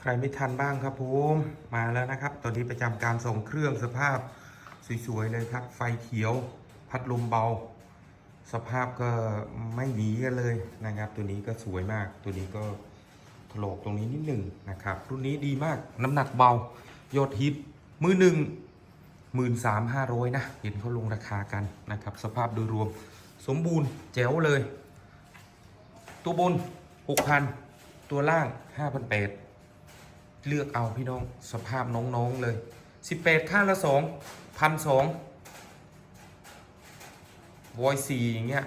ใครไม่ทันบ้างครับผมมาแล้วนะครับ ตอนนี้ประจำการส่งเครื่องสภาพสวยๆเลยครับ ไฟเขียวพัดลมเบา สภาพก็ไม่หนีกันเลยนะครับ ตัวนี้ก็สวยมาก ตัวนี้ก็ถลอกตรงนี้นิดหนึ่งนะครับ รุ่นนี้ดีมากน้ำหนักเบายอดฮิตมือหนึ่งหมื่นสามห้าร้อยนะเห็นเขาลงราคากันนะครับ สภาพโดยรวมสมบูรณ์แจ๋วเลย ตัวบนหกพันตัวล่างห้าพันแปด เลือกเอาพี่น้องสภาพน้องๆเลยสิบแปดข้างละสองพันสองวอยซีอย่างเงี้ย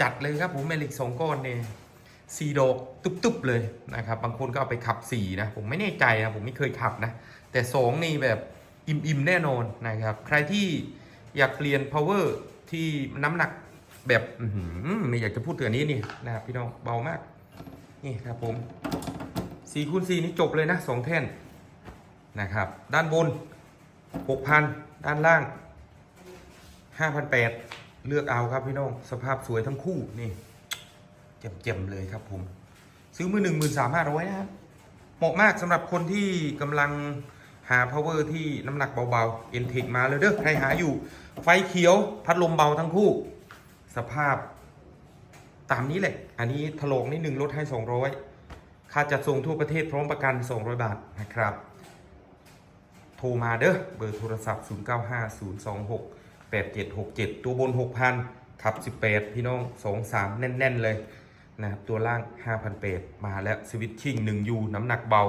จัดๆเลยครับผมแมลิกสองก้อนเนี่ยสีดอกตุ๊บๆเลยนะครับ บางคนก็เอาไปขับสีนะ ผมไม่แน่ใจนะ ผมไม่เคยขับนะ แต่สองนี่แบบอิ่มๆแน่นอนนะครับ ใครที่อยากเปลี่ยน power ที่น้ำหนักแบบอื้อหือไม่อยากจะพูดถึงอันนี้นี่นะครับพี่น้องเบามาก นี่ครับผม สี่คูณสี่นี่จบเลยนะสองแท่นนะครับ ด้านบนหกพันด้านล่างห้าพันแปดเลือกเอาครับพี่น้อง สภาพสวยทั้งคู่นี่เจ็มๆเลยครับผม ซื้อมือหนึ่งหมื่นสามห้าร้อยนะครับเหมาะมากสำหรับคนที่กำลังหา power ที่น้ำหนักเบาๆ e n t e c มาเลยเด้อใครหาอยู่ ไฟเขียวพัดลมเบาทั้งคู่ สภาพตามนี้แหละ อันนี้ถลกนิดหนึ่งลดให้200 ค่าจัดส่งทั่วประเทศพร้อมประกัน 200 บาทนะครับ โทรมาเด้อเบอร์โทรศัพท์ 095026 8767 ตัวบน 6,000ขับ 18 พี่น้อง 23 แน่น ๆ เลยนะครับตัวล่าง 5,008มาแล้วสวิตชิ่ง 1U น้ำหนักเบา